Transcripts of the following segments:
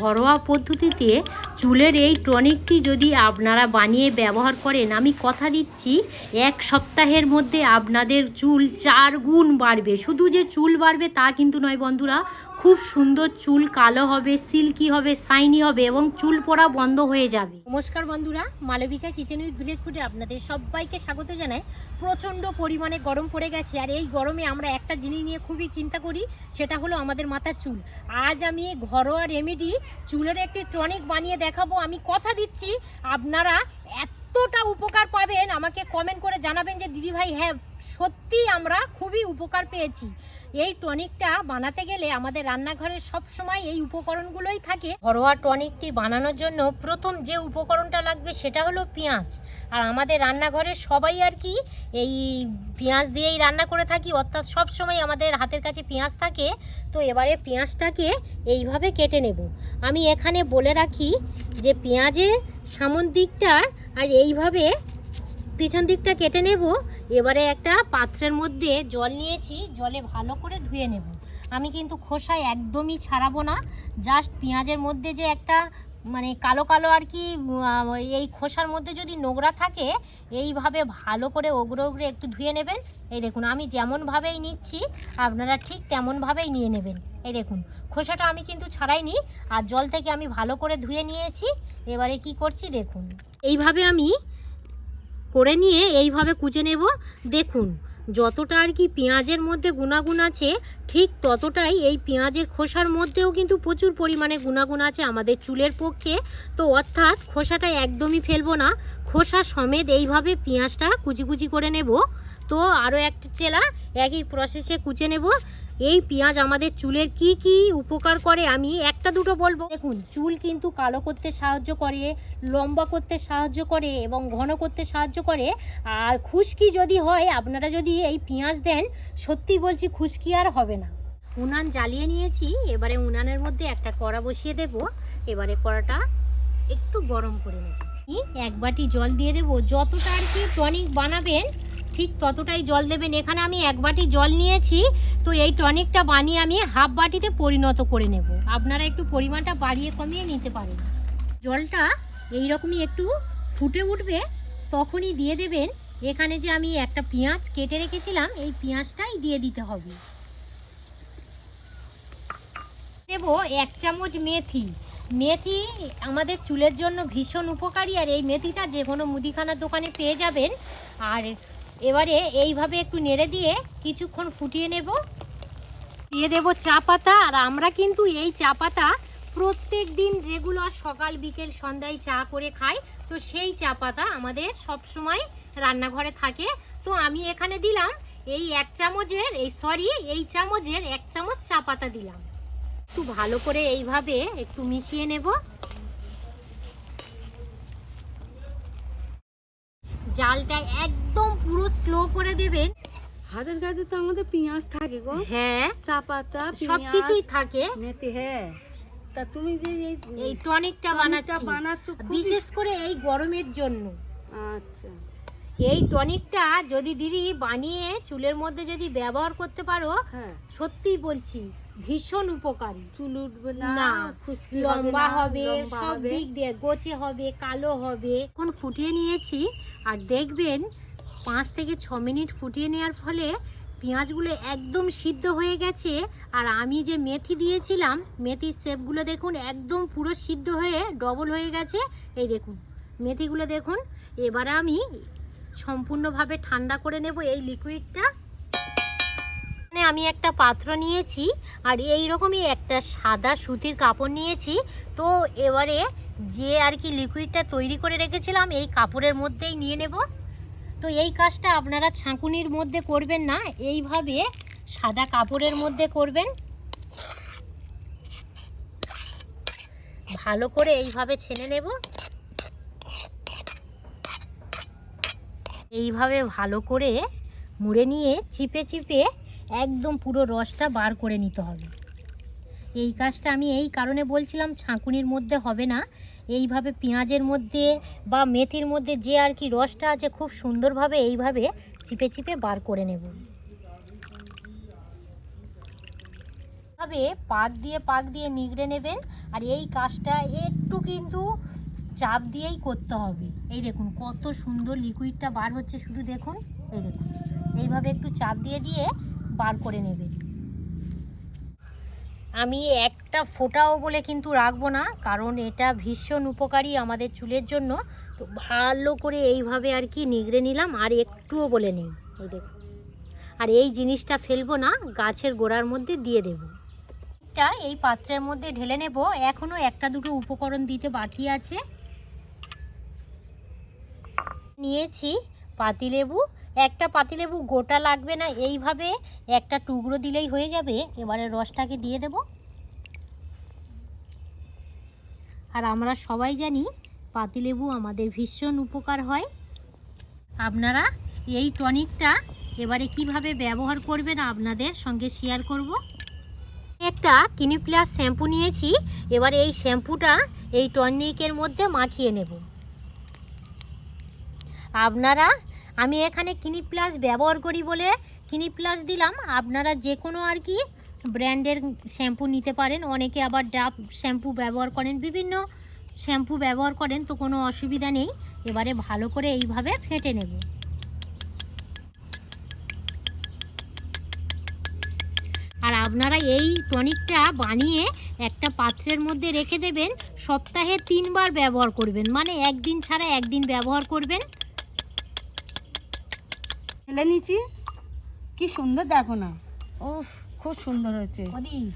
ঘরোয়া পদ্ধতিতে চুলের এই টনিকটি যদি আপনারা বানিয়ে ব্যবহার করেন, আমি কথা দিচ্ছি এক সপ্তাহের মধ্যে আপনাদের চুল চার গুণ বাড়বে। শুধু যে চুল বাড়বে তা কিন্তু নয় বন্ধুরা খুব সুন্দর চুল কালো হবে, সিল্কি হবে শাইনি হবে এবং চুল পড়া বন্ধ হয়ে যাবে। নমস্কার বন্ধুরা, মালবিকা কিচেন উইথ ভিলেজ ফুডে আপনাদের সবাইকে স্বাগত জানাই। প্রচণ্ড পরিমাণে গরম পড়ে গেছে আর এই গরমে আমরা একটা জিনিস নিয়ে খুবই চিন্তা করি, সেটা হলো আমাদের মাথার চুল। আজ আমি ঘরোয়া রেমেডি চুলের একটি টনিক বানিয়ে দেখাবো, আমি কথা দিচ্ছি, আপনারা এতটা উপকার পাবেন, আমাকে কমেন্ট করে জানাবেন যে দিদি ভাই হ্যাঁ সত্যি আমরা খুবই উপকার পেয়েছি। এই টনিকটা বানাতে গেলে আমাদের রান্নাঘরে সব সময় এই উপকরণগুলোই থাকে। ঘরোয়া টনিকটি বানানোর জন্য প্রথম যে উপকরণটা লাগবে সেটা হলো পেঁয়াজ। আর আমাদের রান্নাঘরে সবাই আর কি এই পেঁয়াজ দিয়েই রান্না করে থাকি, অর্থাৎ সব সময় আমাদের হাতের কাছে পেঁয়াজ থাকে। তো এবারে পেঁয়াজটাকে এইভাবে কেটে নেব। আমি এখানে বলে রাখি যে পেঁয়াজের সামন দিকটা আর এইভাবে পিছন দিকটা কেটে নেব। এবারে একটা পাত্রের মধ্যে জল নিয়েছি, জলে ভালো করে ধুয়ে নেব। আমি কিন্তু খোসায় একদমই ছাড়াবো না জাস্ট পেঁয়াজের মধ্যে যে একটা মানে কালো কালো আর কি এই খোসার মধ্যে যদি নোংরা থাকে, এইভাবে ভালো করে ওগড়ে ওগড়ে একটু ধুয়ে নেবেন। এই দেখুন, আমি যেমনভাবেই নিচ্ছি, আপনারা ঠিক তেমনভাবেই নিয়ে নেবেন। এই দেখুন, খোসাটা আমি কিন্তু ছাড়াইনি, আর জল থেকে আমি ভালো করে ধুয়ে নিয়েছি। এবারে কি করছি দেখুন। এইভাবে আমি করে নিয়ে এইভাবে কুচে নেব। দেখুন, যতটা আর কি পেঁয়াজের মধ্যে গুণাগুণ আছে, ঠিক ততটাই এই পেঁয়াজের খোসার মধ্যেও কিন্তু প্রচুর পরিমাণে গুণাগুণ আছে আমাদের চুলের পক্ষে। তো অর্থাৎ খোসাটা একদমই ফেলব না, খোসা সমেত এইভাবে পেঁয়াজটা কুচি কুচি করে নেব। তো আরও একটা চেলা, একই প্রসেসে কুচে নেব। এই পেঁয়াজ আমাদের চুলের কি কি উপকার করে আমি একটা দুটো বলব। দেখুন, চুল কিন্তু কালো করতে সাহায্য করে, লম্বা করতে সাহায্য করে এবং ঘন করতে সাহায্য করে। আর খুশকি যদি হয়, আপনারা যদি এই পেঁয়াজ দেন, সত্যি বলছি খুশকি আর হবে না। উনান জ্বালিয়ে নিয়েছি, এবারে উনানের মধ্যে একটা কড়া বসিয়ে দেব। এবারে কড়াটা একটু গরম করে নেব। এক বাটি জল দিয়ে দেবো। যতটা আর কি টনিক বানাবেন ঠিক ততটাই জল দেবেন। এখানে আমি এক বাটি জল নিয়েছি, তো এই টনিকটা বানিয়ে আমি হাফ বাটিতে পরিণত করে নেব। আপনারা একটু পরিমাণটা বাড়িয়ে কমিয়ে নিতে পারেন। জলটা এই রকমই একটু ফুটে উঠবে, তখনই দিয়ে দেবেন। এখানে যে আমি একটা পেঁয়াজ কেটে রেখেছিলাম, এই পেঁয়াজটাই দিয়ে দিতে হবে। দেব এক চামচ মেথি। মেথি আমাদের চুলের জন্য ভীষণ উপকারী, আর এই মেথিটা যে কোনো মুদিখানার দোকানে পেয়ে যাবেন। আর এবারে এইভাবে একটু নেড়ে দিয়ে কিছুক্ষণ ফুটিয়ে নেব। দিয়ে দেব চা পাতা, আর আমরা কিন্তু এই চা পাতা প্রত্যেক দিন রেগুলার সকাল, বিকেল, সন্ধ্যায় চা করে খাই। তো সেই চা পাতা আমাদের সব সময় রান্নাঘরে থাকে। তো আমি এখানে দিলাম এই এক চামচের, এই সরি এই চামচের এক চামচ চা পাতা দিলাম। একটু ভালো করে এইভাবে একটু মিশিয়ে নেব। জালটা একদম দেবেন? হাতের কাছে তো আমাদের পেঁয়াজ থাকে গো। হ্যাঁ। চা পাতা সব কিছুই থাকে। মেথি হ্যাঁ। তা তুমি যে এই টনিকটা টনিকটা বানাচ্ছি। বানাচ্ছ বিশেষ করে এই গরমের জন্য। আচ্ছা। এই টনিকটা যদি দিদি বানিয়ে চুলের মধ্যে যদি ব্যবহার করতে পারো হ্যাঁ। সত্যিই বলছি ভীষণ উপকারী। চুল উঠবে না না লম্বা হবে সব দিক দিয়ে গোছে হবে কালো হবে। এখন ফুটিয়ে নিয়েছি আর দেখবেন পাঁচ থেকে ছ মিনিট ফুটিয়ে নেওয়ার ফলে পেঁয়াজগুলো একদম সিদ্ধ হয়ে গেছে। আর আমি যে মেথি দিয়েছিলাম, মেথির শেপগুলো দেখুন একদম পুরো সিদ্ধ হয়ে ডবল হয়ে গেছে। এই দেখুন, মেথিগুলো দেখুন, এবারে আমি সম্পূর্ণভাবে ঠান্ডা করে নেব এই লিকুইডটা আমি একটা পাত্র নিয়েছি, আর এই রকমই একটা সাদা সুতির কাপড় নিয়েছি। তো এবারে যে আর কি লিকুইডটা তৈরি করে রেখেছিলাম, এই কাপড়ের মধ্যেই নিয়ে নেব। তো এই কাজটা আপনারা ছাঁকুনির মধ্যে করবেন না, এইভাবে সাদা কাপড়ের মধ্যে করবেন। ভালো করে এইভাবে ছেনে নেব। এইভাবে ভালো করে মুড়ে নিয়ে চিপে চিপে একদম পুরো রসটা বার করে নিতে হবে। এই কাজটা আমি এই কারণে বলছিলাম, ছাঁকুনির মধ্যে হবে না। এইভাবে পেঁয়াজের মধ্যে বা মেথির মধ্যে যে আর কি রসটা আছে খুব সুন্দরভাবে এইভাবে চিপে চিপে বার করে নেব। ভাবে পাক দিয়ে পাক দিয়ে নিগড়ে নেবেন আর এই কাজটা একটু কিন্তু চাপ দিয়েই করতে হবে। এই দেখুন, কত সুন্দর লিকুইডটা বার হচ্ছে, শুধু দেখুন, এই দেখুন, এইভাবে একটু চাপ দিয়ে দিয়ে বার করে নেবেন। আমি একটা ফোটাও বলে কিন্তু রাখব না, কারণ এটা ভীষণ উপকারী আমাদের চুলের জন্য। তো ভালো করে এইভাবে আর কি নিগড়ে নিলাম, আর একটুও বলে নেই। এই দেখুন। আর এই জিনিসটা ফেলব না, গাছের গোড়ার মধ্যে দিয়ে দেব। এটা এই পাত্রের মধ্যে ঢেলে নেব। এখনও একটা দুটো উপকরণ দিতে বাকি আছে। নিয়েছি পাতিলেবু। একটা পাতিলেবু গোটা লাগবে না, এইভাবে একটা টুকরো দিলেই হয়ে যাবে। এবারে রসটাকে দিয়ে দেব। আর আমরা সবাই জানি পাতিলেবু আমাদের ভীষণ উপকার হয়। আপনারা এই টনিকটা এবারে কীভাবে ব্যবহার করবেন আপনাদের সঙ্গে শেয়ার করব। একটা কিনি প্লাস শ্যাম্পু নিয়েছি, এবারে এই শ্যাম্পুটা এই টনিকের মধ্যে মাখিয়ে নেব। আপনারা, আমি এখানে কিনি প্লাস ব্যবহার করি বলে কিনি প্লাস দিলাম, আপনারা যে কোনো আর কি ব্র্যান্ডের শ্যাম্পু নিতে পারেন। অনেকে আবার ডাব শ্যাম্পু ব্যবহার করেন। বিভিন্ন শ্যাম্পু ব্যবহার করেন তো কোনো অসুবিধা নেই। এবারে ভালো করে এইভাবে ফেটে নেব। আর আপনারা এই টনিকটা বানিয়ে একটা পাত্রের মধ্যে রেখে দেবেন। সপ্তাহে তিনবার ব্যবহার করবেন। মানে একদিন ছাড়া একদিন ব্যবহার করবেন। ফেলে নিচ্ছি কি সুন্দর দেখো না। উফ খুব সুন্দর হয়েছে।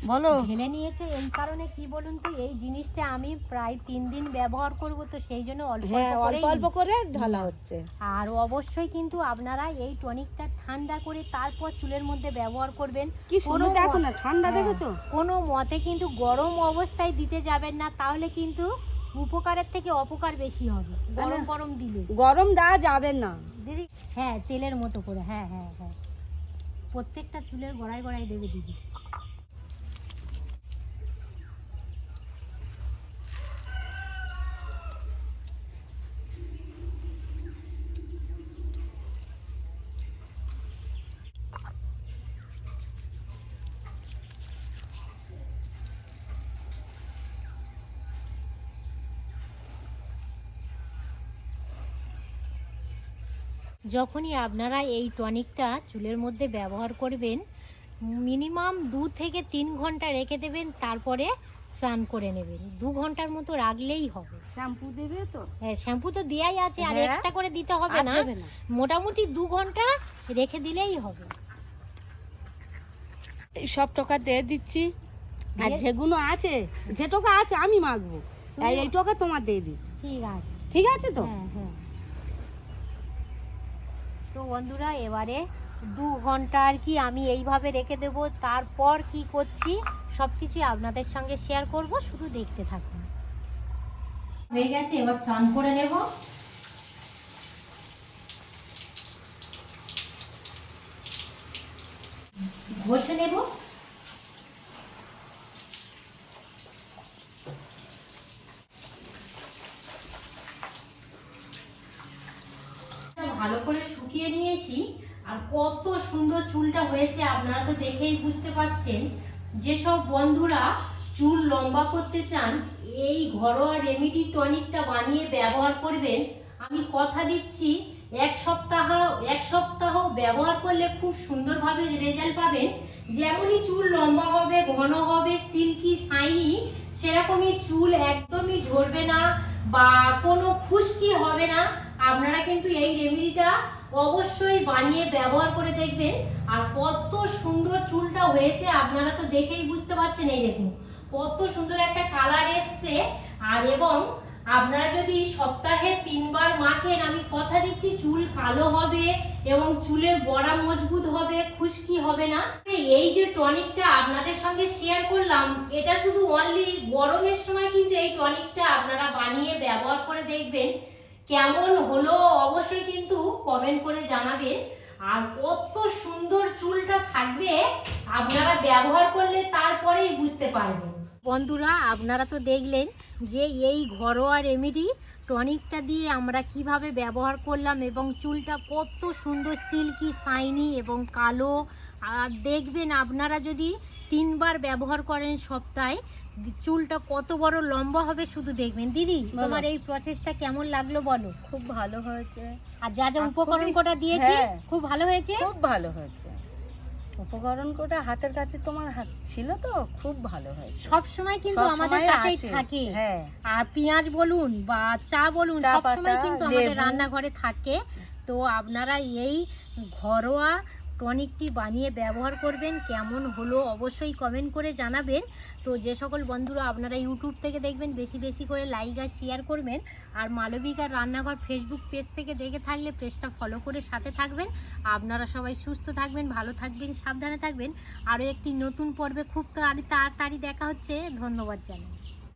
বলো। ঢেলে নিয়েছে এই কারণে কি বলুন তো এই জিনিসটা আমি প্রায় তিন দিন ব্যবহার করব তো সেই জন্য অল্প হ্যাঁ অল্প অল্প করে ঢালা হচ্ছে। আর অবশ্যই কিন্তু আপনারা এই টনিকটা ঠান্ডা করে তারপর চুলের মধ্যে ব্যবহার করবেন। কি কোনো দেখো না ঠান্ডা হ্যাঁ, দেখেছ? কোনো মতে কিন্তু গরম অবস্থায় দিতে যাবেন না তাহলে কিন্তু উপকারের থেকে অপকার বেশি হবে গরম গরম দিলে। গরম দেওয়া যাবে না। দিদি হ্যাঁ তেলের মতো করে হ্যাঁ হ্যাঁ হ্যাঁ। প্রত্যেকটা চুলের গড়ায় গড়ায় দেবে দিদি। যখনই আপনারা এই টনিকটা চুলের মধ্যে ব্যবহার করবেন মিনিমাম দু থেকে তিন ঘণ্টা রেখে দেবেন তারপরে স্নান করে নেবেন। দু ঘণ্টার মতো রাখলেই হবে। শ্যাম্পু দেবে তো? হ্যাঁ শ্যাম্পু তো দেওয়াই আছে আর হ্যাঁ। এক্সট্রা করে দিতে হবে না। মোটামুটি দু ঘণ্টা রেখে দিলেই হবে। এই সব টাকা দিয়ে দিচ্ছি। আর যেগুলো আছে যে টাকা আছে আমি মাগবো আর এই টাকা তোমার দিয়ে দিই। ঠিক আছে। ঠিক আছে তো হ্যাঁ হ্যাঁ তো বন্ধুরা, এবারে দু ঘণ্টা আর কি আমি এইভাবে রেখে দেব। তারপর কি করছি সব কিছুই আপনাদের সঙ্গে শেয়ার করব, শুধু দেখতে থাকুন। হয়ে গেছে, এবার স্নান করে নেব। ঘষে নেব ভালো করে শুকিয়ে নিয়েছি আর কত সুন্দর চুলটা হয়েছে আপনারা তো দেখেই বুঝতে পারছেন। যেসব বন্ধুরা চুল লম্বা করতে চান, এই ঘরোয়া রেমিডি টনিকটা বানিয়ে ব্যবহার করবেন। আমি কথা দিচ্ছি, এক সপ্তাহ এক সপ্তাহ ব্যবহার করলে খুব সুন্দরভাবে রেজাল্ট পাবেন। যেমনই চুল লম্বা হবে, ঘন হবে সিল্কি শাইনি সেরকমই চুল একদমই ঝরবে না বা কোনো খুশকি হবে না। আপনারা কিন্তু এই রেমেডিটা অবশ্যই বানিয়ে ব্যবহার করে দেখবেন। আর কত সুন্দর চুলটা হয়েছে, আপনারা তো দেখেই বুঝতে পারছেন এই দেখুন। কত সুন্দর একটা কালার এসছে। আর এবং আপনারা যদি সপ্তাহে তিনবার মাখেন, আমি কথা দিচ্ছি, চুল কালো হবে এবং চুলের বড়া মজবুত হবে, খুশকি হবে না। এই যে টনিকটা আপনাদের সঙ্গে শেয়ার করলাম, এটা শুধু অনলি গরমের সময় কিন্তু এই টনিকটা আপনারা বানিয়ে ব্যবহার করে দেখবেন। কেমন হলো অবশ্যই কিন্তু কমেন্ট করে জানাবেন আর কত সুন্দর চুলটা থাকবে, আপনারা ব্যবহার করলে তারপরেই বুঝতে পারবেন। বন্ধুরা, আপনারা তো দেখলেন যে এই ঘরোয়া রেমেডি টনিকটা দিয়ে আমরা কীভাবে ব্যবহার করলাম এবং চুলটা কত সুন্দর সিল্কি শাইনি এবং কালো। আর দেখবেন, আপনারা যদি তিনবার ব্যবহার করেন সপ্তাহে চুলটা কত বড় লম্বা হবে শুধু দেখবেন। দিদি তোমার এই প্রসেসটা কেমন লাগল বলো? খুব ভালো হয়েছে। আর যা যা উপকরণ কটা দিয়েছি হ্যাঁ। খুব ভালো হয়েছে? খুব ভালো হয়েছে। উপকরণ কোটা হাতের কাছে তোমার হাত ছিল তো খুব ভালো হয় সব সময় কিন্তু আমাদের কাছেই থাকে। হ্যাঁ। আর পেঁয়াজ বলুন বা চা বলুন সব সময় কিন্তু আমাদের রান্নাঘরে থাকে। তো আপনারা এই ঘরোয়া টনিকটি বানিয়ে ব্যবহার করবেন, কেমন হলো অবশ্যই কমেন্ট করে জানাবেন। তো যে সকল বন্ধুরা আপনারা ইউটিউব থেকে দেখবেন, বেশি বেশি করে লাইক আর শেয়ার করবেন। আর মালবিকার রান্নাঘর ফেসবুক পেজ থেকে দেখে থাকলে পেজটা ফলো করে সাথে থাকবেন। আপনারা সবাই সুস্থ থাকবেন, ভালো থাকবেন, সাবধানে থাকবেন। আরও একটি নতুন পর্বে খুব তাড়াতাড়ি দেখা হচ্ছে। ধন্যবাদ জানাই।